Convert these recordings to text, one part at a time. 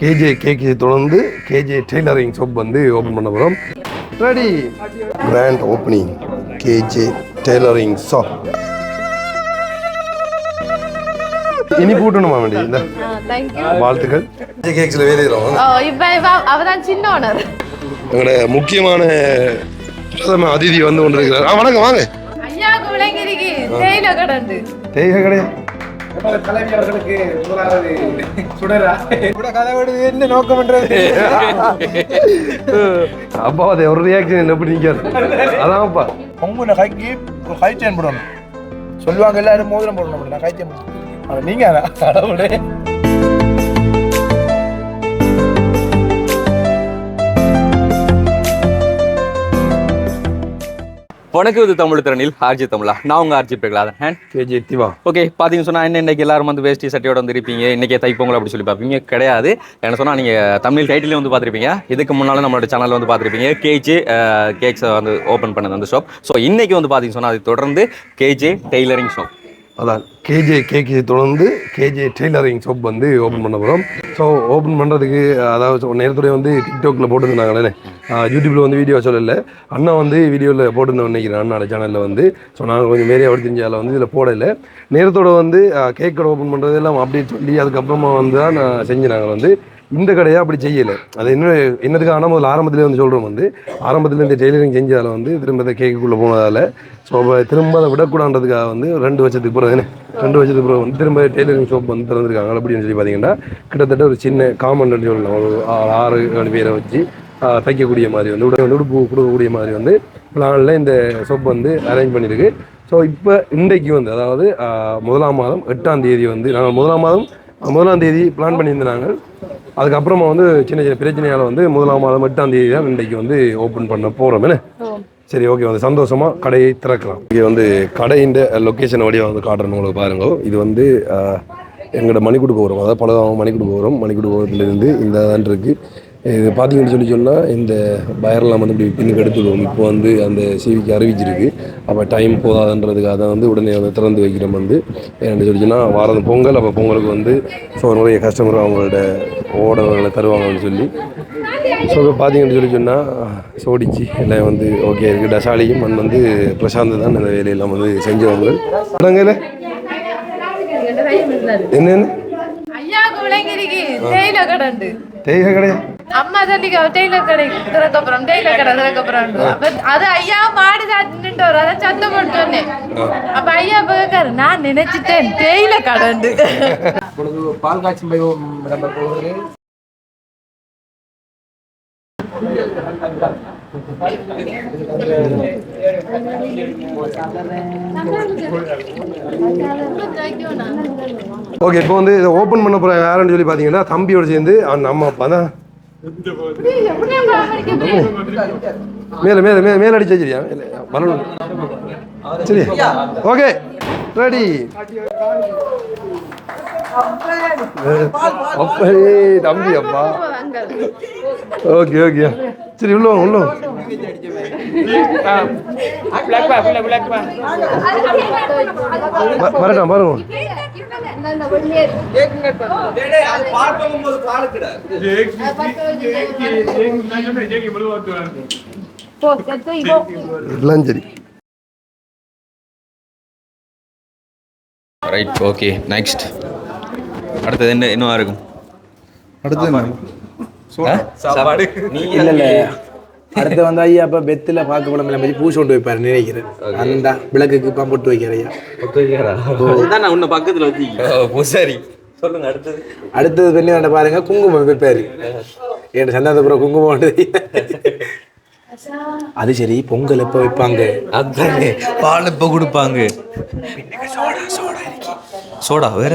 K J cake தொடர்ந்து KJ tailoring shop வந்து open பண்ண போகிறோம் ready. Grand opening KJ tailoring shop. இனி கூட்டணுமா வேண்டி? இந்த. வாழ்த்துக்கள். கேக்ஸில் வேலையிடும் அவதான் சின்ன ஓனர் எங்களோட முக்கியமான பிரதம அதிதி வந்து கொண்டிருக்கிறார். வணக்கம் வாங்க. ஐயாவுக்கு விளங்கிருக்கு. தேயில கடந்து தேய்க கிடையா? தலைவி அவர்களுக்கு முதலாவது சுடரா? கூட கதை விடுது என்ன நோக்கம்ன்றது அப்பா அது ஒரு ரியாக்ஷன் எப்படி நிற்காது அதான்ப்பா. உங்க கைக்கு ஒரு கை செயின் போடணும். சொல்லுவாங்க எல்லாரும் மோதிரம் போடணும் நான் கை செயின் போடணும். அது நீங்க அதான் கடவுளே. வணக்கம் இது தமிழ் திறனில் ஆர்ஜி தமிழா. நான் உங்க RG Prahaladhan. And KJ Diva. Okay பார்த்தீங்கன்னு சொன்னா என்ன இன்னைக்கு எல்லாரும் வந்து வேஷ்டி சட்டையோட வந்து இருப்பீங்க. இன்னைக்கு தைப்பொங்கல் அப்படி சொல்லி பார்ப்பீங்க. கிடையாது. என்ன சொன்னா நீங்க தமிழ் டைட்டிலே வந்து பார்த்துருப்பீங்க. இதுக்கு முன்னால நம்மளோட சேனல்ல வந்து பார்த்துருப்பீங்க. கேஜே கேக்ஸ் வந்து ஓப்பன் பண்ணது அந்த ஷாப் ஸோ இன்னைக்கு வந்து பார்த்தீங்கன்னு சொன்னா அது தொடர்ந்து கேஜே டெய்லரிங் ஷாப் அதான் கேஜே கேக்கு தொடர்ந்து கேஜே டெய்லரிங் ஷாப் வந்து ஓப்பன் பண்ண போகிறோம் ஸோ ஓப்பன் பண்ணுறதுக்கு அதாவது நேரத்துடைய வந்து டிக்டாக்ல போட்டுருந்தாங்களே யூடியூப்பில் வந்து வீடியோ சொல்லல. அண்ணா வந்து வீடியோவில் போட்டிருந்தோம் நினைக்கிறேன் அண்ணாட சேனலில் வந்து. ஸோ நாங்கள் கொஞ்சம் மேலே அவர் தெரிஞ்சால வந்து இதில் போடலை. நேரத்தோட வந்து கேக் கடை ஓப்பன் பண்ணுறது எல்லாம் சொல்லி அதுக்கப்புறமா வந்து தான் நான் செஞ்சு நாங்கள் வந்து இந்த கடையை அப்படி செய்யலை. அது என்ன என்னதுக்கு ஆனால் முதல்ல ஆரம்பத்திலே வந்து சொல்கிறோம் வந்து ஆரம்பத்தில் இந்த டெய்லரிங் செஞ்சதால் வந்து திரும்ப இந்த கேக்குக்குள்ளே போனதால் ஸோ அப்போ திரும்ப அதை விடக்கூடாதுக்காக வந்து ரெண்டு வருஷத்துக்கு பிறகு ரெண்டு வருஷத்துக்கு பிறகு வந்து திரும்ப டெய்லரிங் ஷாப் வந்து திறந்துருக்காங்க. அப்படின்னு சொல்லி பார்த்தீங்கன்னா கிட்டத்தட்ட ஒரு சின்ன காமன் சொல்லலாம். ஒரு ஆறு ஏழு பேரை வச்சு தைக்கக்கூடிய மாதிரி வந்து உடனே உடுப்பு கொடுக்கக்கூடிய மாதிரி வந்து பிளானில் இந்த ஷாப் வந்து அரேஞ்ச் பண்ணியிருக்கு. ஸோ இப்போ இன்றைக்கு வந்து அதாவது முதலாம் மாதம் எட்டாம் தேதி வந்து நாங்கள் முதலாம் மாதம் முதலாம் தேதி பிளான் பண்ணியிருந்தாங்க அதுக்கப்புறமா வந்து சின்ன சின்ன பிரச்சனையால் வந்து முதலாம் மாதம் எட்டாம் தேதி தான் இன்றைக்கு வந்து ஓப்பன் பண்ண போகிறோம் என்ன? சரி ஓகே வந்து சந்தோஷமாக கடையை திறக்கலாம். இங்கே வந்து கடையின் லொக்கேஷன் வழியாக வந்து காட்டுறேன் உங்களுக்கு பாருங்க. இது வந்து எங்களோட மணிக்குடு போகிறோம் அதாவது பலகாமம் மணிக்குடு போகிறோம் மணிக்குடு போகிறதுலேருந்து இந்த தான் இருக்குது இது பார்த்தீங்கன்னு சொல்லி சொன்னால் இந்த பயரெல்லாம் வந்து இப்படி பின்னுக்கு எடுத்துடுவோம். இப்போ வந்து அந்த சிவிக்கு அறிவிச்சிருக்கு. அப்போ டைம் போதாதுன்றதுக்காக தான் வந்து உடனே வந்து திறந்து வைக்கிறோம் வந்து. ஏன்னு சொல்லி சொன்னால் வாரம் பொங்கல் அப்போ பொங்கலுக்கு வந்து ஸோ நிறைய கஸ்டமர் அவங்களோட ஓர்டர்களை தருவாங்கன்னு சொல்லி. ஸோ இப்போ பார்த்தீங்கன்னு சொல்லி சொன்னால் சோடிச்சு எல்லாம் வந்து ஓகே இருக்குது டசாலியும் மண் வந்து பிரசாந்த் தான் இந்த வேலையெல்லாம் வந்து செஞ்சவங்க இடங்கல என்னென்ன? தேயில கிடையா? அம்மா சொல்லிக்க டெய்லர் கடை திறக்கப்புறம் டெய்லர் கடை திறக்கப்புறம் அது ஐயா மாடு வரும். அதை சத்தம் போட்டு சொன்னேன் அப்ப ஐயா போக்காரு நான் நினைச்சிட்டேன் தேயில கடந்து இப்பொழுது பால் காய்ச்சும் ஓகே இப்போ வந்து இதை ஓப்பன் பண்ண போகிற யாருன்னு சொல்லி பார்த்தீங்கன்னா தம்பியோட சேர்ந்து அம்மா அப்பா தான். மேல மேல மேல மேல அடிச்சு வச்சிருக்கியா? வரணும். சரி. ஓகே. ரெடி அப்பா தம்பி அப்பா ஓகே ஓகே. சரி உள்ள உள்ள வரட்டும் பாருங்க எல்லாம் சரி. ரைட் ஓகே நெக்ஸ்ட் அடுத்தது என்ன என்னவா இருக்கும். அடுத்து என்ன? ஆ? சாப்பாடு. நீ இல்ல இல்ல. அடுத்து வந்து ஐயா அப்ப பெத்துல பாக்கு பழம் எல்லாம் பூசி கொண்டு வைப்பாரு நினைக்கிறேன். அந்த விளக்குக்கு பம் போட்டு வைக்கிற ஐயா. நான் உன்னை பக்கத்துல வச்சு பூசாரி. சொல்லுங்க அடுத்தது. அடுத்தது பெண்ணு வேண்ட பாருங்க குங்குமம் வைப்பாரு. என் சந்தானத்துப்புறம் குங்குமம் அது சரி பொங்கல் எப்ப வைப்பாங்க? அதானே பால் இப்ப கொடுப்பாங்க? சோடா வேற?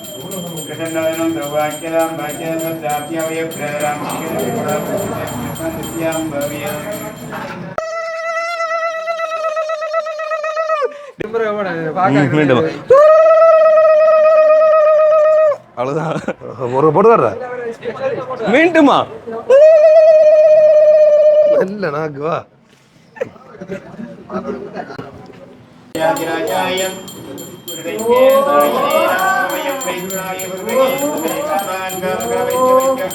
कृष्णवदनं सौभाग्यदां भाग्यदाप्यावय प्रेरां श्रीकृष्णं भव्य அவ்வளோதான் ஒரு போட்டு வர்ற மீண்டுமா இல்ல நாக்குவா ராஜாயம் Vishwaya Guru Vishwaman Ganga Vishwaya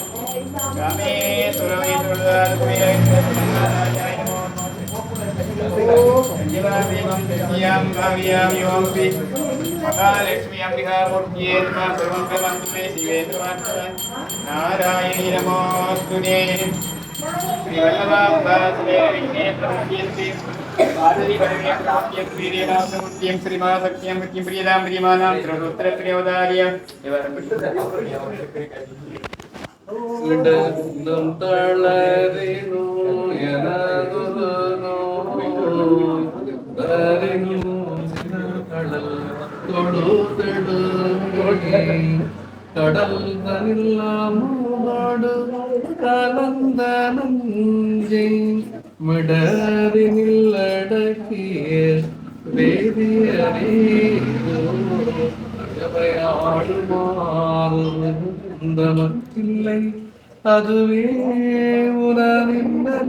Kami Surami Surga Kriya Jivamimam Bhavyam Yompi Mahalakshmi Amrika Murtiyetma Sarvam Kamam Sive Sarvam Narayani Namostune ീര്യം ശ്രീമാ സത്യം സത്യം പ്രിയതാം പ്രിയമാനാം ത്രിപുത്ര പ്രിയോദാര്യ ഇടന്നും തളരിണു തൊടുത്തിടും கடல்தனில்லாம் கலந்த நஞ்சை மிடரினில் அடக்கிய வேதியரேயாடுமாறுந்தமக்கில்லை அதுவே உணர்ந்தருள்ளாவது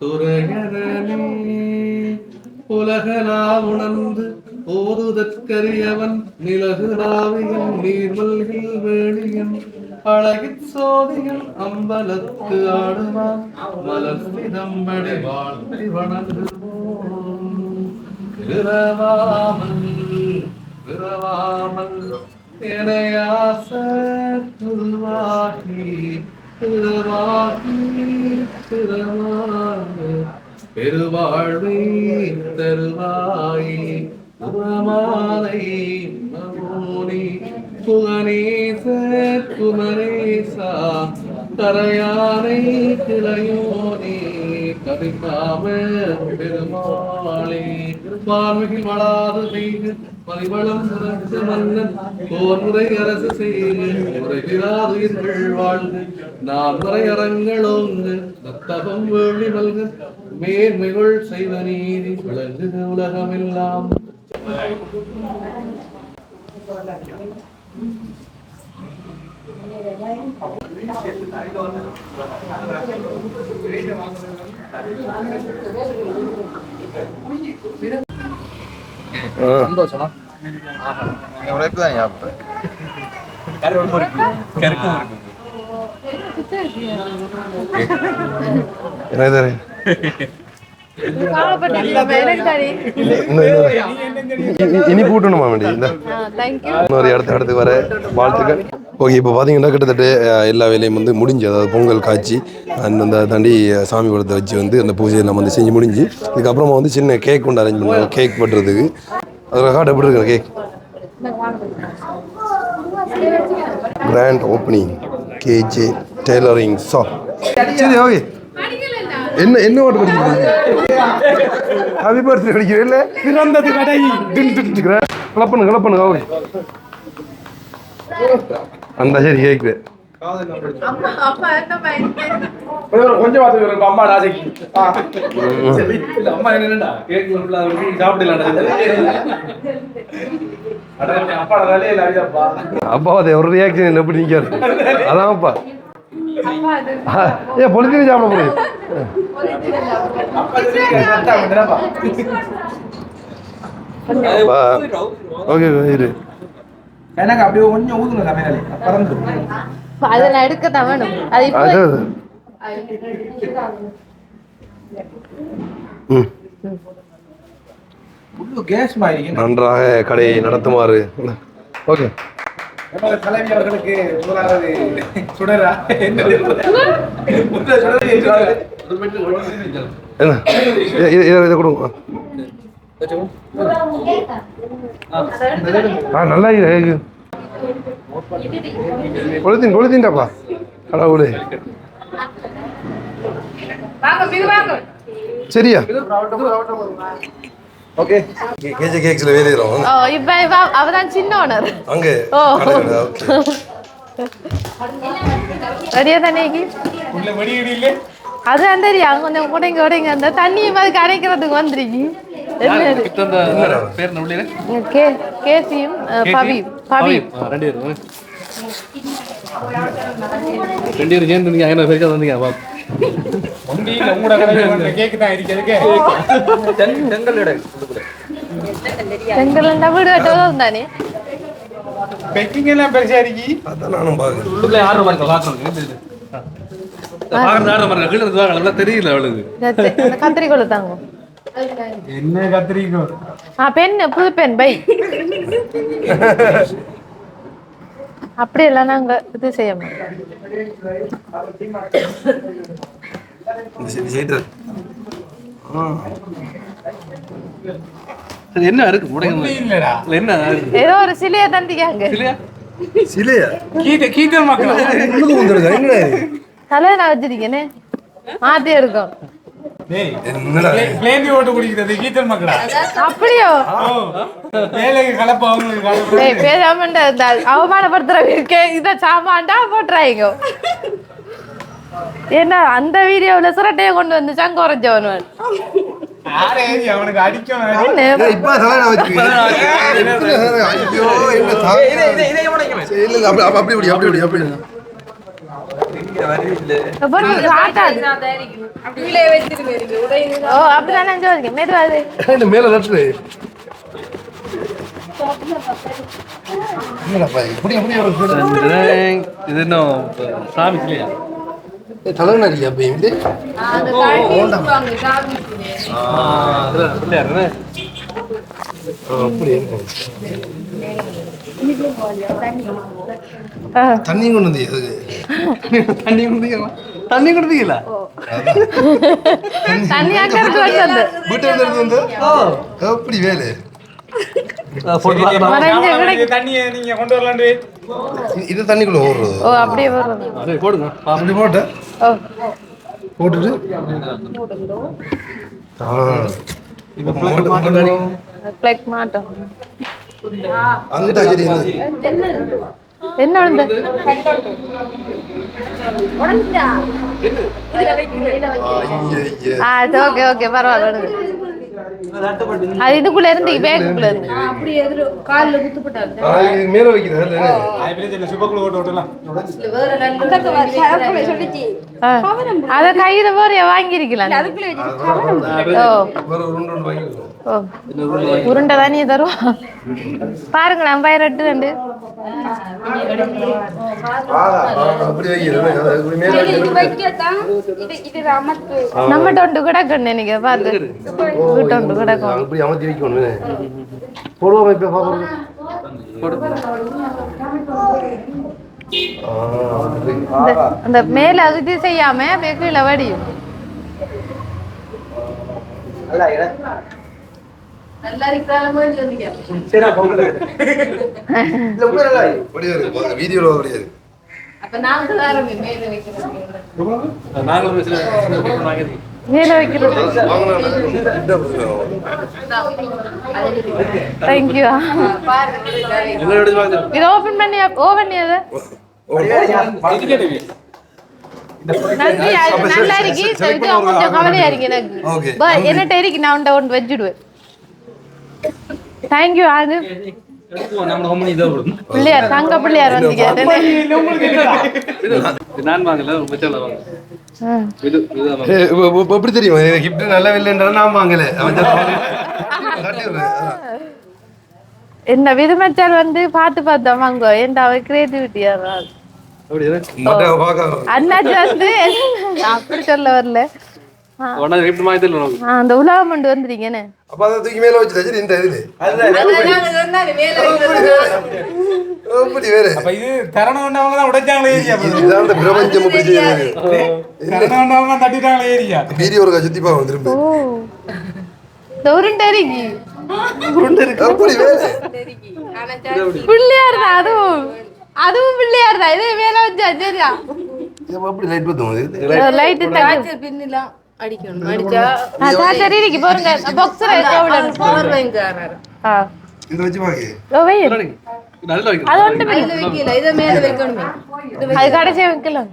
துறையரனே உலகலா உணர்ந்து ஓதுதற்கரியவன் நிலகுராவியன் நீர்மல்கில் வேணியன் அழகிற் சோதிகள் அம்பலத்து ஆடுவான். மலர்விதம்படி வாழ்த்தி வணங்குவோம். பிறவாமல் பிறவாமல் இணையாச துருவாகி பிறவாகி பெருவாழ்வை தருவாயே. புறமாலை மகோனி புகனேச குமரேசா கரையானை கிளையோனே கவிக்காம பெருமாளே. பார்வையில் வளாது செய்து மதிவளம் சிறந்த மன்னன் போர்முறை அரசு செய்து முறைகிறாது முறைகிறாதுயிர்கள் வாழ்ந்து நான் முறையரங்களோங்கு தத்தபம் வேள்வி மல்க மேன்மைகள் செய்த நீதி விளங்குக உலகமெல்லாம். என்ன தரேன் காணப்பட்டிருக்கோம் எனக்கு தனி இனி கூட்டணுமா வேண்டி? இந்த. இன்னொரு இடத்து இடத்துக்கு வர வாழ்த்துக்கள். ஓகே இப்போ பார்த்தீங்கன்னா கிட்டத்தட்ட எல்லா வேலையும் வந்து முடிஞ்சு அதாவது பொங்கல் காய்ச்சி அந்த அந்த தாண்டி சாமி படத்தை வச்சு வந்து அந்த பூஜையை நம்ம வந்து செஞ்சு முடிஞ்சு இதுக்கப்புறமா வந்து சின்ன கேக் கொண்டு அரேஞ்ச் பண்ணுவோம். கேக் வெட்டுறதுக்கு. அதில் காட்டு எப்படி இருக்கிற cake grand opening KJ tailoring shop சரி ஓகே. என்ன என்ன ஓட்டு படிக்கிறீங்க ஹாப்பி பர்த்டே படிக்கிறீல்ல பிறந்தது கடை ஓகே அந்த சரி பையன் கொஞ்சம் பார்த்து அம்மா ராஜைக்கு அம்மா என்னடா கேக் சாப்பிடலாம் அப்பா வேலையே இல்லை ஐயாப்பா அப்பா அது ஒரு ரியாக்ஷன் இல்லை எப்படி நிற்காரு அதான் அப்பா அப்பா அது ஏன் பொலித்தீனி சாப்பிட முடியும் ஓகே இரு. எனக்கு அப்படியே கொஞ்சம் ஊதுங்க சமையல். பறந்து அதில் எடுக்க தவணும் அது இப்போ அது ம். புல்லு கேஸ் மாதிரி நன்றாக கடையை நடத்துமாறு. ஓகே. எமது தலைவி அவர்களுக்கு முதலாவது சுடரா? இதை இதை கொடுங்க. ஆ நல்லா கொளுத்தின் கொளுத்தின்டாப்பா. கடவுளே சரியா? ஓகே கேஜி கேக்ஸ்ல வேலையிறோம் ஓ இப்ப இவ அவதான் சின்ன ஓனர் அங்கே ஓ. ரெடியா தண்ணிக்கு உள்ள வெடி இல்லை. அதான் தெரியும் கொஞ்சம் உடைங்க உடைங்க அந்த தண்ணியை மாதிரி கரைக்கிறதுக்கு வந்துருக்கு அந்த கே கேசியும் அஹ், பவி பவி. ஆ, ரெண்டு பேரும். ரெண்டு பேரும் சேர்ந்து நீங்க ஐநூறு பேருக்கு வந்தீங்க? வா. இருக்கிறதுக்கு செங்கல் வீடு கட்டதும் தானே பெக்கிங் எல்லாம் பெருசா இருக்கி அதான் நானும் உள்ளுக்குள்ள தெரியல அவளுக்கு. கத்திரிக்கோள் தாங்க. என்ன கத்திரிக்கோம் ஆ பென் புது பென் பை. அப்படியெல்லாம் நாங்க இது செய்ய மாட்டோம். என்ன இருக்கு? முடங்க இல்லடா. இல்ல என்ன ஏதோ ஒரு சிலையை தந்திக்காங்க. சிலையா? கீட்ட கீட்ட மக்கள்? உள்ளுக்கு வந்துடுங்க என்னடா இது? தலையில வச்சிருக்கேனே. மாத்தி இருக்கும். அப்படியோ? பேசாம அவமானப்படுத்துற கே இத சாமான்டா போட்டுறாங்க ஏன்னா அந்த வீடியோவுல சுரட்டையை கொண்டு வந்து சங்க உரைச்சவன் யாரே அவனுக்கு அடிக்கணும் என்ன ஏய், இப்ப தலையில வச்சிருக்கீங்க. ஐயோ, என்ன தாங்க. சரி, இல்ல, இல்ல, அப்படி அப்படி அப்படி அப்படி அப்படி அப்படி அப்புறம் ஆட்டாது. ஓ அப்படிதான் நான் சொல்லிருக்கேன் மெதுவாது இந்த மேல தட்டுது என்னடாப்பா இப்படி அப்படி ஒரு இது இன்னும் சாமி இல்லையா தலைநடி அப்ப இது? பிள்ளையார் என்ன? அப்படி இருக்கும் ஆ. தண்ணி கொண்டு வந்து தண்ணி கொடுத்தீங்களா தண்ணி கொடுத்தீங்களா எப்படி வேலை? கொண்டு இது- தண்ணிக்குள்ள ஓடுறது. ஓ அப்படியே போடுங்க. அப்படி போட்ட. போட்டுட்டு அந்த என்ன? ஐயையே. ஆ ஓகே ஓகே பரவாயில்ல அது இதுக்குள்ள இருந்து பேக்குக்குள்ள இருந்து ஆ, இது மேல வைக்கிறது இல்ல? சுபக்குழு ஓட்டு ஓட்டலாம் ஆ. அத கையில போறிய வாங்கிருக்கலாம் ஓ. வேற ஒரு ரெண்டு ரெண்டு வாங்கிக்கலாம். உருண்டை தானே தரும் பாருங்க நான் பயிரட்டு ரெண்டு. நம்ம டொண்டு கிடக்கும் நினைக்க பாத்து டொண்டு கிடக்கும் அப்படி அமர்த்தி வைக்கணும் போடுவோம் இப்ப பாப்போம் அந்த மேல அது இது செய்யாம அப்படியே கீழே வடியும் நல்லா அப்படியே இருக்கு. பாருங்க, வீடியோல அப்படியே மேல வைக்கிறது. தேங்க்யூ இது ஓபன் பண்ணி ஓபன் ஓ, நன்றி நல்லா இருக்கு. இது கொஞ்சம் கவலையா இருக்கு எனக்கு. Okay. பா, என்னட்ட இருக்கு? நான் ஒன்று வச்சுடுவேன். தேங்க்யூ அது பிள்ளையார் தங்க பிள்ளையார் எப்படி தெரியும்? நல்லா இல்லைன்றா நான் வாங்கல. என்ன விதுமச்சால் வந்து பார்த்து பார்த்தா வாங்க என் அவ கிரியேட்டிவிட்டியா அண்ணாச்சி வந்து அப்படி சொல்ல வரல. உடனே கிஃப்ட் வாங்கி தரல உனக்கு அந்த உலகம் கொண்டு வந்துருக்கீங்கன்னு அப்ப அதை தூக்கி மேல வச்சு தச்சு இந்த இதுல. அப்படி வேற. அப்ப இது தரணவண்டவங்க தான் உடைச்சாங்களே ஏரியா இதுதான் இந்த பிரபஞ்சம் இப்படி செய்யுது தரணவண்டவங்க தான் தட்டிட்டாங்களே ஏரியா. வீடியோ ஒரு சுத்தி பார்க்க திரும்ப ஓ. இந்த உருண்டை இருக்கு அப்படி வேற. பிள்ளையார் தான் அதுவும் அதுவும் பிள்ளையார் தான் இது மேல வச்சா சரியா? ஏன் அப்படி லைட் பத்தும் இது லைட்டு அடிக்கணும் அடிச்சா சார்ஜர் இருக்கு பாருங்க பாக்ஸர் பவர் பேங்க் ஆறாரு ஆ இது வச்சு பாக்கி ஓ வை நல்லா வைக்கணும் அது ஒன்றும் இதுல வைக்கல இதை மேல வைக்கணுமே அது கடைசியா வைக்கலாம்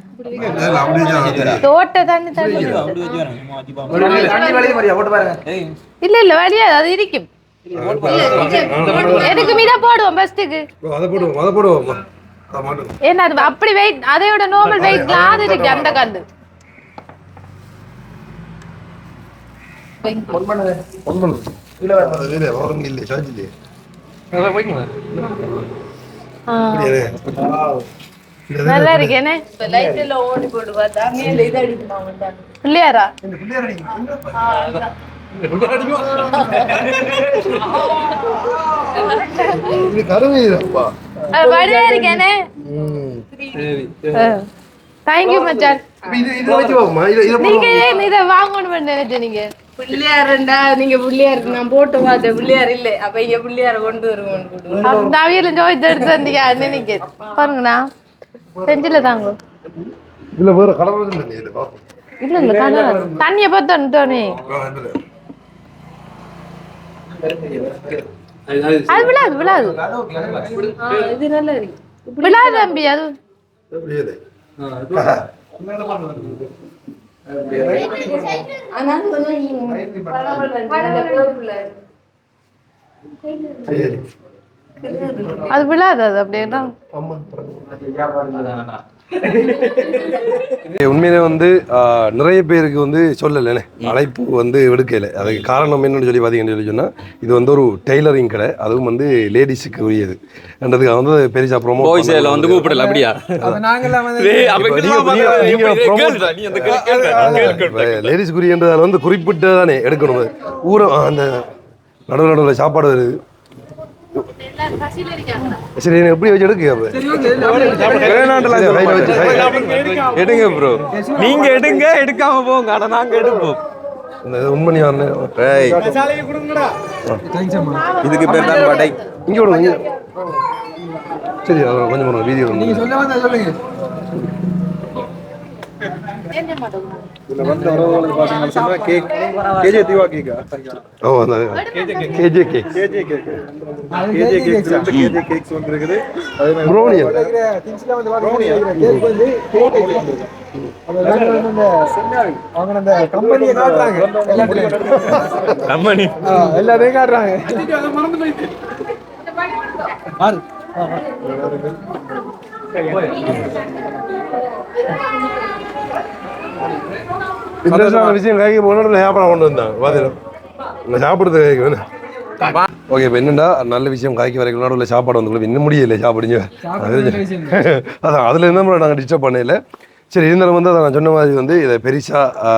தோட்ட தண்ணி தண்ணி இல்ல இல்ல வழியா அது இருக்கும் எதுக்கு மீதா போடுவோம் பெஸ்ட்டுக்கு அதை போடுவோம் அதை போடுவோம் ஏன்னா அது அப்படி வெயிட் அதையோட நார்மல் வெயிட்ல அது இருக்கு அந்த கந்து ஒன் பண்ணுது இல்லை இல்லை வரும் இல்லை சார்ஜ் இல்லையே நல்லா வைக்கணும் ஆ, அப்படியே நல்லா இருக்கு என்ன இப்ப லைட் எல்லாம் ஓடி பார்த்தா மேல இது அடிக்குமா வந்தாங்க பிள்ளையாரா தேங்க்யூ மச்சான் இதை இதை நீங்க இதே இதை வாங்கணும் நினைச்சேன் நீங்க? பிள்ளையாருண்டா நீங்க பிள்ளையாருக்கு நான் போட்டு பார்த்தேன் பிள்ளையார் இல்ல. அப்ப இங்க பிள்ளையார கொண்டு வருவோம் அந்த அவியல ஜோய் எடுத்து வந்தீங்க நினைக்க பாருங்கண்ணா. செஞ்சில தாங்க. இதுல வேற கலர் இல்லை கண்ணா தண்ணிய பார்த்தோம் தோனி. அது விழாது விழாது. இது நல்லா இருக்கு. விழாது தம்பி அது. அது விழாது அது அப்படின்னா உண்மையிலே வந்து நிறைய பேருக்கு வந்து சொல்லலைண்ணே அழைப்பு வந்து விடுக்கல அதுக்கு காரணம் என்னன்னு சொல்லி பார்த்தீங்கன்னு சொல்லி சொன்னால் இது வந்து ஒரு டெய்லரிங் கடை. அதுவும் வந்து லேடிஸுக்கு உரியது என்றதுக்கு வந்து பெருசா ப்ரோமோ வந்து கூப்பிடல அப்படியா. லேடிஸ் குறின்றதால வந்து குறிப்பிட்டு தானே எடுக்கணும். அது. ஊரம் அந்த நடுவு நடுவில் சாப்பாடு வருது. சரி எப்படி வச்சு எடுக்கு கையில வச்சு. எடுங்க. ப்ரோ நீங்க எடுங்க எடுக்காம போங்க. ஆனா நாங்க எடுப்போம். இந்த உண்மணி வரணும். இதுக்கு பேர் தான் படை இங்கே விடுங்க இங்க. சொல்ல வந்தா சொல்லுங்க ஓ அந்த கேஜே கேக் ப்ரௌனியா திங்ஸ்ல வந்து பாத்தீங்கன்னா கேக் வந்து கேக் வந்து அந்த அந்த அவங்க அந்த கம்பெனியை காட்டுறாங்க எல்லாத்தையும் கம்பெனி. ஆ, எல்லாத்தையும் காட்டுறாங்க. இன்ட்ரெஸ்டான விஷயம் கைக்கு போனோட சாப்பிட கொண்டு வந்தாங்க சாப்பிடுறது கைக்கு வேணும் ஓகே இப்போ என்னடா நல்ல விஷயம் காய்க்கு வரைக்கும் உள்ள சாப்பாடு வந்து இன்னும் முடியல சாப்பிடுங்க. அதான் அதில் என்ன நாங்கள் டிஸ்டர்ப் பண்ணல. சரி இருந்தாலும் வந்து அதை நான் சொன்ன மாதிரி வந்து இதை பெருசாக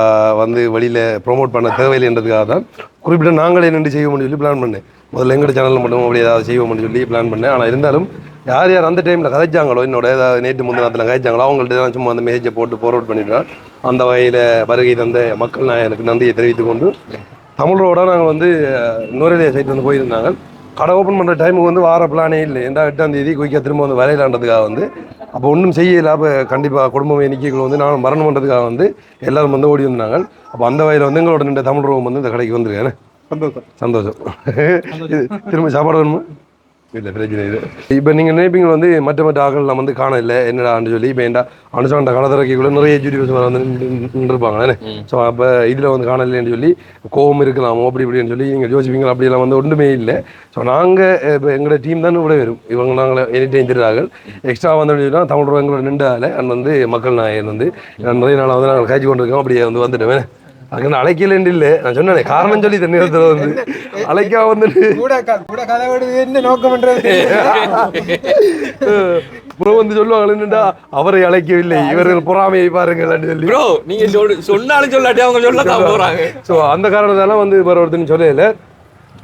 வந்து வழியில ப்ரோமோட் பண்ண தேவையில்லைன்றதுக்காக தான் குறிப்பிட்ட நாங்களே நின்று செய்வோம்னு சொல்லி பிளான் பண்ணேன். முதல்ல எங்கள்கிட்ட சேனலில் பண்ணுவோம் அப்படி ஏதாவது செய்வோம்னு சொல்லி பிளான் பண்ணேன். ஆனால் இருந்தாலும் யார் யார் அந்த டைமில் கதைச்சாங்களோ என்னோட ஏதாவது நேற்று முந்தினத்தில் கதைச்சாங்களோ அவங்கள்ட்ட தான் சும்மா அந்த மெசேஜை போட்டு ஃபார்வர்ட் பண்ணிடுறேன். அந்த வகையில் வருகை தந்த மக்கள் நான் எனக்கு நன்றியை தெரிவித்துக் கொண்டு தமிழரோட நாங்கள் வந்து நுரையிலே சைட் வந்து போயிருந்தாங்க. கடை ஓப்பன் பண்ணுற டைமுக்கு வந்து வார பிளானே இல்லை. ஏன்டா எட்டாம் தேதி குயிக்காக திரும்ப வந்து வரையலான்றதுக்காக வந்து அப்போ ஒன்றும் செய்யல. அப்போ கண்டிப்பாக குடும்பம் எண்ணிக்கைகள் வந்து நானும் மரணம் பண்ணுறதுக்காக வந்து எல்லாரும் வந்து ஓடி வந்தாங்க. அப்போ அந்த வகையில் வந்து எங்களோட நின்ற தமிழ் ரோம் வந்து இந்த கடைக்கு வந்திருக்கேன் சந்தோஷம். சந்தோஷம். இது திரும்ப சாப்பாடு வேணுமா? இல்லை பிரச்சனை இப்போ நீங்கள் நினைப்பீங்க வந்து மற்ற மற்ற ஆக்கள் நம்ம வந்து காண இல்லை என்னடான்னு சொல்லி இப்போ ஏன்டா அனுசாண்ட காலத்திறக்கைக்குள்ள நிறைய யூடியூபர்ஸ் வந்து நின்றுருப்பாங்க ஸோ அப்போ இதில் வந்து காணலைன்னு சொல்லி கோவம் இருக்கலாமோ அப்படி இப்படின்னு சொல்லி நீங்கள் யோசிப்பீங்க அப்படியெல்லாம் வந்து ஒன்றுமே இல்லை. ஸோ நாங்கள் இப்போ எங்களோட டீம் தான் விட வரும் இவங்க நாங்கள் எனி டைம் தெரியார்கள் எக்ஸ்ட்ரா வந்து தமிழ் எங்களோட நின்றால அண்ட் வந்து மக்கள் நாயகன் வந்து நிறைய நாளாக வந்து நாங்கள் காய்ச்சி கொண்டிருக்கோம் அப்படியே வந்து வந்துட்டோம் அதுக்கு நான் அழைக்கலன்னு இல்லை. நான் சொன்னேன் காரணம் சொல்லி தண்ணி வந்து அழைக்கா வந்துட்டு. கூட க- கூட கதை விடுது என்ன நோக்கம்ன்றது ப்ரோ வந்து சொல்லுவாங்க என்னடா அவரை அழைக்கவில்லை இவர்கள் பொறாமையை பாருங்கள் சொல்லி. ப்ரோ நீங்க சொன்னாலும் சொல்லாட்டி அவங்க சொல்ல போறாங்க. ஸோ அந்த காரணத்தால வந்து வேற ஒருத்தன் சொல்லல.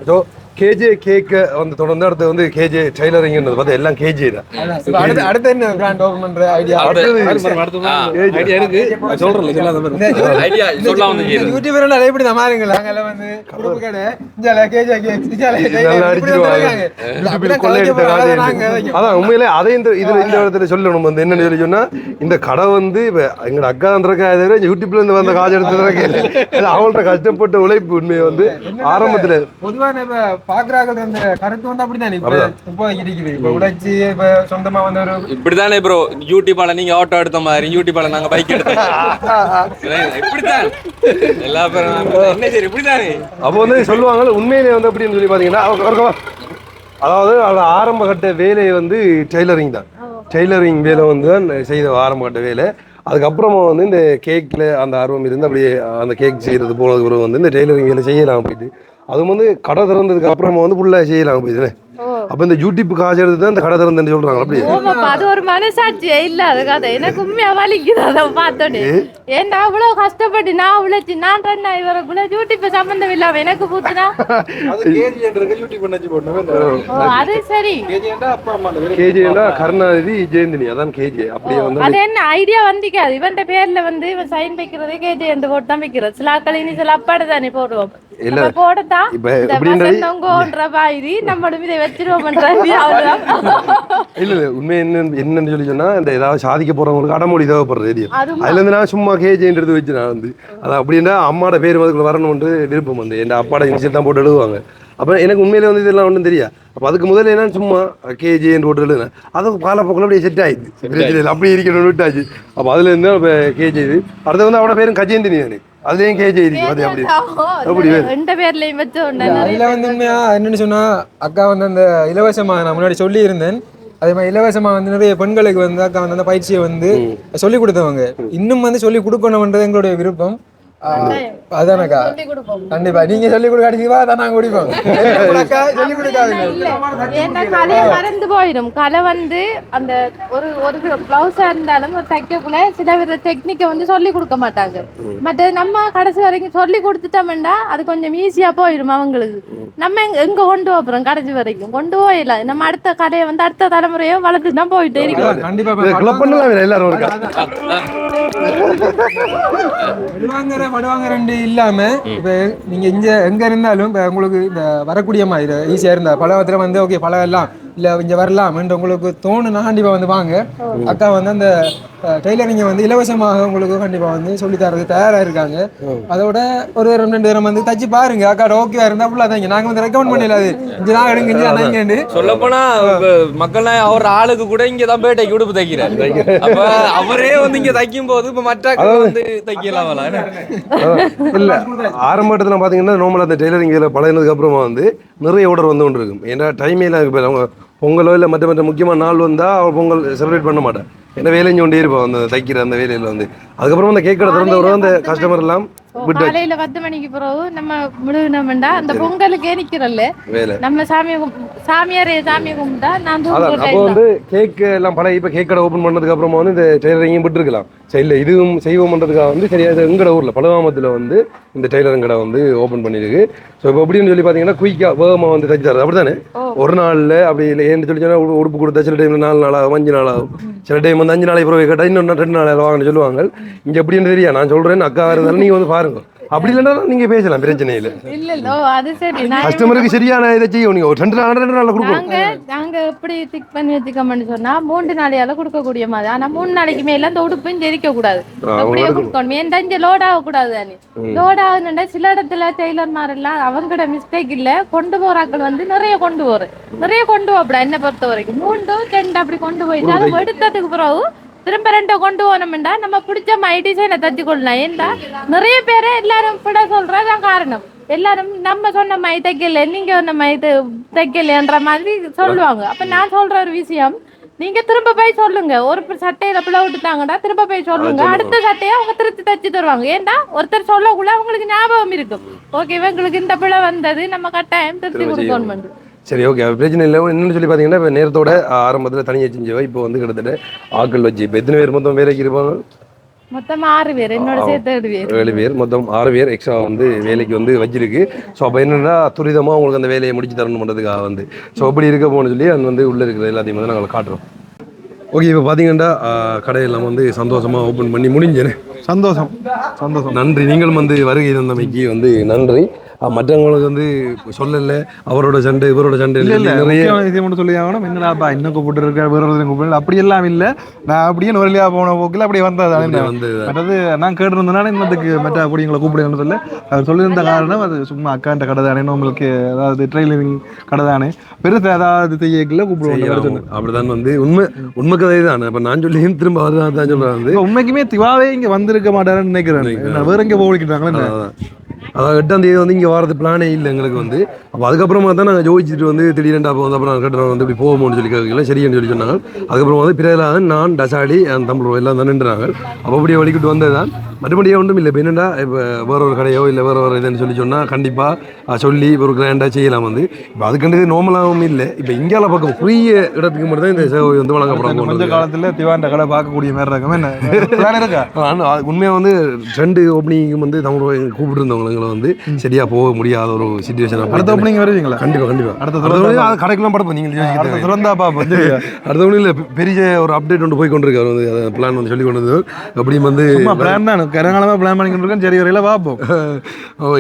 ஸோ கேஜே கேக்க வந்து தொடர்ந்து அடுத்து வந்து கேஜே டெய்லரிங்ன்றது பார்த்தா எல்லாம் கேஜே தான். இப்ப அடுத்து அடுத்து என்ன பிராண்ட் ஓபன் பண்ற ஐடியா ஐடியா இருக்கு. சொல்றேன் சொல்லாத மாதிரி ஐடியா சொல்லலாம் வந்து கேளு. யூடியூபர் எல்லாம் எப்படி தான் மாறுங்களா வந்து கடை. கேஜா கேக் நல்லா காஜே அதான் உண்மையிலே அதை இந்த இதுல இந்த இடத்துல சொல்லணும். வந்து என்னன்னு சொல்லி சொன்னா இந்த கடை வந்து இப்ப எங்க அக்கான்றக்கா தவிர யூடியூப்ல இருந்து வந்த காஜ் எடுத்ததுக்கே இல்லை அவங்கள்ட்ட கஷ்டப்பட்ட உழைப்பு உண்மையை வந்து ஆரம்பத்துல பொதுவான பாக்குறாங்க அந்த கருத்து வந்து அப்படிதான்? இப்ப இப்போ இருக்குது இப்ப சொந்தமா வந்து ஒரு இப்படித்தானே ப்ரோ யூடியூபால நீங்க ஆட்டோ எடுத்த மாதிரி யூடியூபால நாங்க பைக் எடுத்தோம் இப்படித்தான். எல்லா பேரும் என்ன சரி இப்படித்தானே அப்போ வந்து சொல்லுவாங்க உண்மையிலே வந்து அப்படின்னு சொல்லி பாத்தீங்கன்னா. அதாவது ஆரம்ப கட்ட வேலை வந்து டெய்லரிங் தான். டெய்லரிங் வேலை வந்து தான் செய்த ஆரம்ப கட்ட வேலை. அதுக்கப்புறமா வந்து இந்த கேக்கில் அந்த ஆர்வம் இருந்து அப்படியே அந்த கேக் செய்கிறது போனதுக்கு பிறகு வந்து இந்த டெய்லரிங் வேலை செய்யலாம் போயிட்டு அதுவும் வந்து கடை திறந்ததுக்கு அப்புறமா வந்து ஃபுல்லாக செய்யலாம் போயிடுது அப்போ இந்த யூடியூப் காசு தான் இந்த கடை திறந்துன்னு சொல்கிறாங்க அப்படி அது ஒரு மனசாட்சியே இல்லாத கதை. எனக்கு உண்மையா வலிக்குது அதை பார்த்தோன்னே. ஏன்டா அவ்வளவு கஷ்டப்பட்டு நான் உழைச்சி நான் ரன் ஆகி வரக்குள்ள யூடியூப் சம்பந்தம் இல்லாம எனக்கு பூத்துனா? அது சரி. அப்பா அம்மா கேஜேனா கருணாநிதி ஜெயந்தினி அதான் கேஜே அப்படியே வந்து அது என்ன? ஐடியா வந்திக்காது. இவன்ட பேர்ல வந்து இவன் சைன் வைக்கிறதே கேஜே என்று போட்டு தான் வைக்கிறது. சில இனி சில அப்பாடு தானே போடுவோம். இல்ல. அப்ப போடத்தான். இப்ப வசந்தங்கோன்ற மாதிரி நம்மளும் இதை அவ்வளவுதான் இல்ல இல்ல உண்மை என்ன என்னன்னு சொல்லி சொன்னா இந்த ஏதாவது சாதிக்க போறவங்களுக்கு அடமொழி தேவைப்படுறது தெரியும். அதுல இருந்து நான் சும்மா கேஜின்றது வச்சு நான் வந்து அது அப்படின்னா அம்மாட பேர் அதுக்குள்ள வரணும்னு விருப்பம் வந்து. என் அப்பாட இனிஷியல் தான் போட்டு எழுதுவாங்க. அப்ப எனக்கு உண்மையில வந்து இதெல்லாம் ஒன்றும் தெரியா அப்ப அதுக்கு முதல்ல என்ன சும்மா கேஜின்னு போட்டு எழுதுனேன். அது காலப்போக்கில் அப்படியே செட் ஆயிடுது அப்படியே இருக்கணும்னு விட்டாச்சு. அப்ப அதுல இருந்து இப்போ கேஜி இது அடுத்து வந்து அவட பேரும் கஜேந்தினி தானே. அதுலயும் கேஜி இருக்கு அது அப்படி. அப்படி. ரெண்டு பேர்லயும் வச்ச அதுல வந்து உண்மையா என்னன்னு சொன்னா அக்கா வந்து அந்த இலவசமா நான் முன்னாடி சொல்லி இருந்தேன் அதே மாதிரி இலவசமா வந்து நிறைய பெண்களுக்கு வந்து அக்கா வந்து அந்த பயிற்சியை வந்து சொல்லி கொடுத்தவங்க. இன்னும் வந்து சொல்லி கொடுக்கணும்ன்றது எங்களுடைய விருப்பம். அதானக்கா? சொல்லி கொடுப்போம். கண்டிப்பா. நீங்க சொல்லி கொடுக்காதீங்கவா அதான் நாங்க குடிப்போம். அக்கா சொல்லி கொடுக்காதீங்க. ஏன்னா கலையை மறந்து போயிடும். கலை வந்து அந்த ஒரு ஒரு பிளவுஸா இருந்தாலும் ஒரு தைக்கக்குள்ள சில வித டெக்னிக்கை வந்து சொல்லி கொடுக்க மாட்டாங்க. மற்ற நம்ம கடைசி வரைக்கும் சொல்லி கொடுத்துட்டோம்னா அது கொஞ்சம் ஈஸியா போயிடும் அவங்களுக்கு. நம்ம எங்க எங்க கொண்டு போறோம் கடைசி வரைக்கும்? கொண்டு போயிடலாம். நம்ம அடுத்த கலையை வந்து அடுத்த தலைமுறையோ வளர்த்து தான் போயிட்டே இருக்கோம் கண்டிப்பா இதை கிளப் பண்ணலாம் எல்லாரும் இருக்கா படுவாங்கிற படுவாங்கரண்டு இல்லாம இப்ப நீங்க இங்க எங்க இருந்தாலும் இப்ப உங்களுக்கு இந்த வரக்கூடிய மாதிரி ஈஸியா இருந்தா பழவத்துல வந்து ஓகே பழம் எல்லாம் இல்ல இங்க வரலாம் என்று உங்களுக்கு தோணுனா கண்டிப்பா வந்து வாங்க. அக்கா வந்து அந்த டெய்லரிங்கை வந்து இலவசமாக உங்களுக்கு கண்டிப்பா வந்து சொல்லி தரது தயாரா இருக்காங்க. அதோட ஒரு ரெண்டு ரெண்டு தரம் வந்து தச்சு பாருங்க. அக்கா ஓகேவா இருந்தா ஃபுல்லா தாங்க. நாங்க வந்து ரெக்கமெண்ட் பண்ணல அது. இங்க தான் எடுங்க இங்க தான் இங்கேண்டு சொல்ல போனா மக்கள் அவர் ஆளுக்கு கூட இங்க தான் பேட்டைக்கு உடுப்பு தைக்கிறாரு. அப்ப அவரே வந்து இங்க தைக்கும் போது இப்ப மற்ற வந்து தைக்கலாம். இல்ல ஆரம்பத்துல பாத்தீங்கன்னா நார்மலா அந்த டெய்லரிங் வேலை பழகினதுக்கு அப்புறமா வந்து நிறைய ஆர்டர் வந்து கொண்டு இருக்கும் ஏன்னா டைமே இல்லை அவங்க பொங்கலோ இல்லை மற்ற மற்ற முக்கியமான நாள் வந்தா அவ பொங்கல் செலிப்ரேட் பண்ண மாட்டேன் ஏன்னா வேலைஞ்சு கொண்டே இருப்போம் அந்த தைக்கிற அந்த வேலையில வந்து. அதுக்கப்புறம் அந்த கேக் கடை திறந்த பிறகு அந்த கஸ்டமர் எல்லாம் காலையில பத்து மணிக்கு பிறகு நம்ம முழுகினோம்டா அந்த பொங்கலுக்கே நிக்கிறல்ல. நம்ம சாமியை சாமியாரே சாமியை கும்பிட்டா நான் அப்போ வந்து கேக் எல்லாம் பழகி இப்போ கேக் கடை ஓப்பன் பண்ணதுக்கு அப்புறமா வந்து இந்த டெய்லரிங்கும் விட்டுருக்கலாம். சரி இல்லை இதுவும் செய்வோம்ன்றதுக்காக வந்து சரியா எங்கட ஊரில் பழுவாமத்தில் வந்து இந்த டெய்லரிங் கடை வந்து ஓப்பன் பண்ணியிருக்கு. ஸோ இப்போ எப்படின்னு சொல்லி பார்த்தீங்கன்னா குயிக்காக வேகமாக வந்து தைச்சு தரது அப்படி தானே ஒரு நாளில் அப்படி இல்லை ஏன்னு சொல்லி சொன்னா உடு- உடுப்பு கொடுத்தா சில டைமில் நாலு நாள் ஆகும் அஞ்சு நாள் ஆகும் சில டைம் வந்து அஞ்சு நாளைக்கு பிறகு கேட்டால் இன்னும் ரெண்டு நாள் வாங்கன்னு சொல்லுவாங்க இங்கே எப்படின்னு தெரியா? நான் சொல்கிறேன் அக்கா இருந்தாலும் நீங்கள் வந்து பாருங்க. அப்படி இல்லைன்னா நீங்கள் பேசலாம் பிரச்சனை இல்லை இல்ல அது சரி. கஸ்டமருக்கு சரியான இதை செய்யும் நீங்கள் ஒரு ரெண்டு நாள் ரெண்டு நாளில் கொடுக்கணும். நாங்க நாங்க எப்படி திக் பண்ணி வச்சுக்கோம்னு சொன்னா மூன்று நாளையால கொடுக்கக்கூடிய மாதிரி. ஆனா மூணு நாளைக்கு மேல அந்த உடுப்பும் ஜெரிக்க கூடாது. அப்படியே கொடுக்கணும். ஏன்டா இங்க லோட் ஆகக்கூடாது தானே? லோட் ஆகுதுன்னா சில இடத்துல டெய்லர் எல்லாம் அவங்களோட மிஸ்டேக் இல்ல கொண்டு போறாக்கள் வந்து நிறைய கொண்டு போறேன் நிறைய கொண்டு போப்படா என்ன பொறுத்த வரைக்கும். மூன்று ரெண்டு அப்படி கொண்டு போயிட்டு அதை எடுத்ததுக்கு பிறகு திரும்ப ரெண்டை கொண்டு போனோம்டா நம்ம பிடிச்ச மாதிரி டிசைனை தச்சு கொள்ளலாம் ஏன்டா நிறைய பேரை எல்லாரும் பிட சொல்றதான் காரணம். எல்லாரும் நம்ம சொன்ன மாதிரி தைக்கல நீங்க சொன்ன இது தைக்கலன்ற மாதிரி சொல்லுவாங்க. அப்ப நான் சொல்ற ஒரு விஷயம் நீங்க திரும்ப போய் சொல்லுங்க. ஒரு சட்டையில பிள்ளை விட்டுட்டாங்கடா திரும்ப போய் சொல்லுங்க. அடுத்த சட்டையை அவங்க திருத்தி தச்சு தருவாங்க. ஏன்டா ஒருத்தர் சொல்லக்குள்ள அவங்களுக்கு ஞாபகம் இருக்கும். ஓகே இவங்களுக்கு இந்த பிள்ளை வந்தது நம்ம கட்டாயம் திருத்தி கொடுக்கணும் சரி ஓகே பிரச்சனை இல்லை. என்னன்னு சொல்லி பார்த்தீங்கன்னா இப்போ நேரத்தோட ஆரம்பத்தில் தனியாக செஞ்சவ இப்போ வந்து கிட்டத்தட்ட ஆட்கள் வச்சு. இப்போ எத்தனை பேர் மொத்தம் வேலைக்கு இருப்பாங்க? மொத்தம் ஆறு பேர். என்னோட சேர்த்து ஏழு பேர். ஏழு பேர். மொத்தம் ஆறு பேர் எக்ஸ்ட்ரா வந்து வேலைக்கு வந்து வச்சிருக்கு. ஸோ அப்போ என்னன்னா துரிதமாக உங்களுக்கு அந்த வேலையை முடிச்சு தரணுன்றதுக்காக வந்து. ஸோ அப்படி இருக்க போகணும்னு சொல்லி அது வந்து உள்ளே இருக்கிற எல்லாத்தையும் வந்து நாங்கள் காட்டுறோம். ஓகே இப்போ பார்த்தீங்கன்னா கடையெல்லாம் வந்து சந்தோஷமாக ஓப்பன் பண்ணி முடிஞ்சேனே. சந்தோஷம். சந்தோஷம். நன்றி. நீங்களும் வந்து வருகை தந்தமைக்கு வந்து நன்றி. மற்றவங்களுக்கு வந்து சொல்லல. அவரோட சண்டை இவரோட சண்டை இல்ல இல்ல நிறைய விஷயம் மட்டும் சொல்லி ஆகணும் என்னடாப்பா இன்னும் கூப்பிட்டு இருக்க வேற ஒருத்தர் கூப்பிட்டு அப்படி எல்லாம் இல்ல. நான் அப்படியே நுரலியா போன போக்கில் அப்படியே வந்தது மற்றது நான் கேட்டிருந்தனால இன்னத்துக்கு மற்ற அப்படி எங்களை கூப்பிடுங்கன்னு சொல்ல அவர் சொல்லியிருந்த காரணம் அது சும்மா அக்காண்ட கடை தானே. உங்களுக்கு அதாவது ட்ரெயிலிங் கடை தானே. பெருசா ஏதாவது செய்யக்குள்ள கூப்பிடுவோம். அப்படிதான் வந்து உண்மை உண்மை கதை தான் இப்போ நான் சொல்லி திரும்ப வருதான் தான் இப்ப உண்மைக்குமே திவாவே இங்க வந்திருக்க மாட்டாருன்னு நினைக்கிறேன். நான் வேற எங்க போகிட்டாங்களே அதான். அதான் எட்டாம் தேதி வந்து இங்கே வரது பிளானே இல்லை எங்களுக்கு வந்து. அப்போ அதுக்கப்புறமா தான் நாங்கள் ஜோதிச்சுட்டு வந்து திடீரெண்டு அப்போ வந்து அப்புறம் கட்டுறோம் வந்து இப்படி போவோம்னு சொல்லி கேட்கல சரின்னு சொல்லி சொன்னாங்க. அதுக்கப்புறம் வந்து பிரேலாதன் நான் டசாடி அந்த தமிழ் எல்லாம் தான் நின்றுறாங்க அப்போ அப்படியே வலிக்கிட்டு வந்தது தான் மற்றபடியே ஒன்றும் இல்லை இப்போ என்னடா இப்போ வேற ஒரு கடையோ இல்லை வேற ஒரு இதுன்னு சொல்லி சொன்னால் கண்டிப்பாக சொல்லி ஒரு கிராண்டாக செய்யலாம் வந்து. இப்போ அதுக்கண்டு நார்மலாகவும் இல்லை. இப்போ இந்தியாவில் பக்கம் குறுகிய இடத்துக்கு மட்டும் தான் இந்த சேவை வந்து வழங்கப்படும் கொஞ்ச காலத்துல திவாண்ட கடை பார்க்கக்கூடிய மாதிரி இருக்கும். என்ன? உண்மையாக வந்து ட்ரெண்டு ஓப்பனிங் வந்து தமிழ் கூப்பிட்டு இருந்தவங்களை வந்து சரியா போக முடியாத ஒரு சுச்சுவேஷன் அடுத்த ஓப்பனிங் வருவீங்களா? கண்டிப்பா கண்டிப்பா. அடுத்த அது கடைக்கெல்லாம் படப்போம் நீங்கள். துறந்தா சரியா? அடுத்த இல்லை பெரிய ஒரு அப்டேட் ஒன்று போய் கொண்டிருக்காரு வந்து அதை பிளான் வந்து சொல்லி கொண்டு வந்து எப்படியும் வந்து பிளான் தான் கரகாலமா பிளான் பண்ணிக்கிட்டு இருக்கேன் சரி வரையில பார்ப்போம்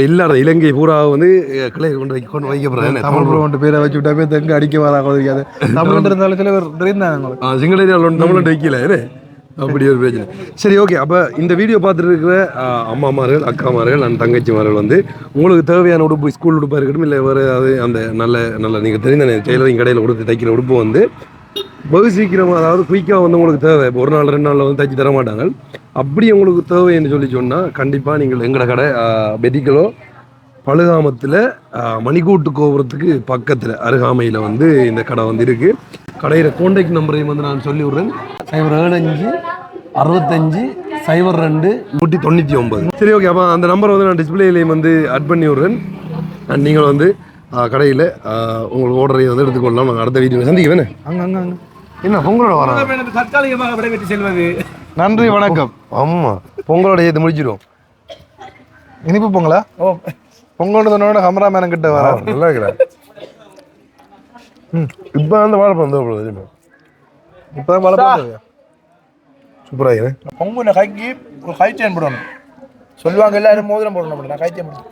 இல்லாத இலங்கை பூரா வந்து கிளை கொண்டு வைக்க கொண்டு வைக்கப்படுறேன் தமிழ் ப்ரோ வந்துட்டு பேரை வச்சு விட்டா போய் தெங்க அடிக்க வரா தெரியாது தமிழ் இருந்தாலும் சில பேர் உங்களுக்கு சிங்கள தமிழ் வைக்கல அப்படி ஒரு பிரச்சனை சரி ஓகே அப்போ இந்த வீடியோ பார்த்துட்டு இருக்கிற ஆஹ், அம்மாமார்கள் அக்காமார்கள் அண்ட் தங்கச்சிமார்கள் வந்து உங்களுக்கு தேவையான உடுப்பு ஸ்கூல் உடுப்பாக இருக்கட்டும் இல்லை வேறு ஏதாவது அந்த நல்ல நல்ல நீங்கள் தெரிந்த டெய்லரிங் கடையில் கொடுத்து தைக்கிற உடுப்பு வந்து வெகு சீக்கிரமாக அதாவது குயிக்காக வந்து உங்களுக்கு தேவை. இப்போ ஒரு நாள் ரெண்டு நாளில் வந்து தைச்சி தர மாட்டாங்க. அப்படி உங்களுக்கு தேவைன்னு சொல்லி சொன்னால் கண்டிப்பாக நீங்கள் எங்களோட கடை பெதிக்கலோ பழுகாமத்தில் மணிக்கூட்டு கோபுரத்துக்கு பக்கத்தில் அருகாமையில் வந்து இந்த கடை வந்து இருக்குது கடையில் கான்டாக்ட் நம்பரையும் வந்து நான் சொல்லி விட்றேன் சைபர் ஏழு அஞ்சு அறுபத்தஞ்சு சைபர் ரெண்டு நூற்றி தொண்ணூற்றி ஒம்பது சரி ஓகே அப்போ அந்த நம்பரை வந்து நான் டிஸ்பிளேலையும் வந்து அட் பண்ணி விட்றேன் அண்ட் நீங்கள் வந்து கடையில் உங்களுக்கு ஆர்டரை வந்து எடுத்துக்கொள்ளலாம். நாங்கள் அடுத்த வீடியோ சந்திக்க அங்க அங்க அங்க. என்ன பொங்கலோட வரோம்? தற்காலிகமாக விடைபெற்று செல்வது. நன்றி வணக்கம். ஆமாம் பொங்கலோட ஏற்று முடிச்சிடுவோம் இனிப்பு பொங்கலா? ஓ பொங்கல் சொன்னோட கமராமேன் கிட்ட வர. நல்லா இருக்கிறேன் இப்போ அந்த வாழைப்பழம் வந்து தெரியுமா? இப்பதான் மழை போகுது சூப்பராக பொங்குன கைக்கு ஒரு கை செயின் போடணும். சொல்லுவாங்க எல்லாரும் மோதிரம் போடணும் நான் கை செயின் போடணும்